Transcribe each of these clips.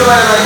Давай,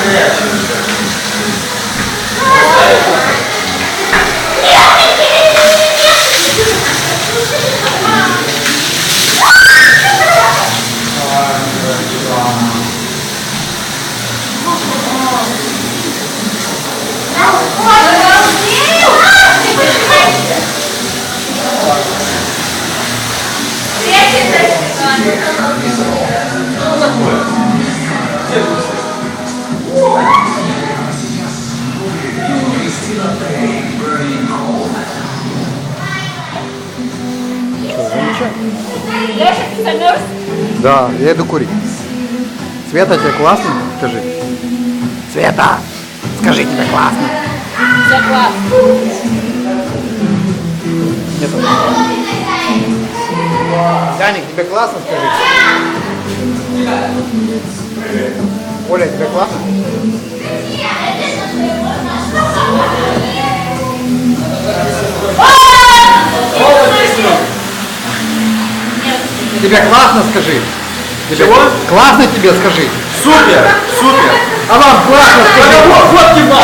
давай, горячий. Леша, ты замерз? Да, я иду курить. Света, тебе классно? Скажи. Света, скажи, тебе классно. Все классно. Нет. Даник, тебе классно, скажи? Оля, тебе классно? Тебе классно, скажи? Тебе Чего? Классно тебе, скажи. Супер, супер. А вам классно, скажи. Вот, вот тебе. Давай,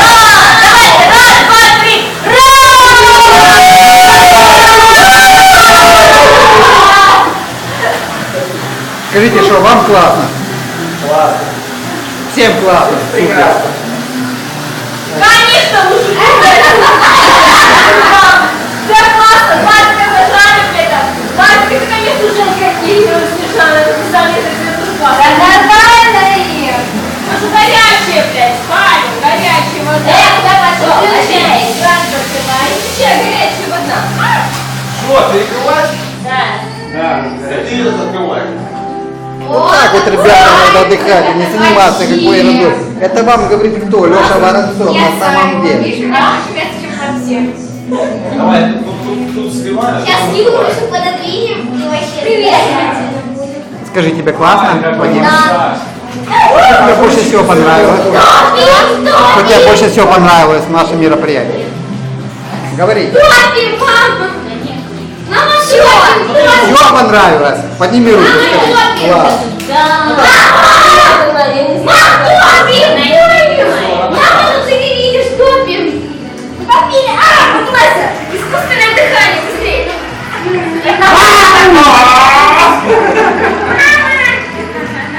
раз, два, три. Скажите, что вам классно? Классно. Всем классно. Супер. Прекрасно. Конечно, Что, перекрывать? Да. Да. Это ее закрывать. Вот так вот, ребята, надо отдыхать, и не заниматься какой ерундой. Это вам говорит кто? Леша Воронцов на самом деле. Давай, тут, тут, тут сливаешь. Сейчас Юрусу пододвинем и вообще... Привет! Скажи, тебе классно, Вадим? Да. Что тебе больше всего понравилось? Что тебе больше всего понравилось в нашем мероприятии? Говори. Папе, мама! Кому понравилось? Подними руку. Скажи. Класс.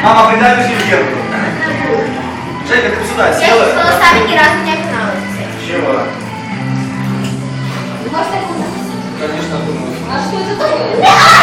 Мама, придай мне зеркало. Женя, ты сюда села? Я с волосами ни разу не окналась. Чего? Может, так Конечно, думаю. А что это такое?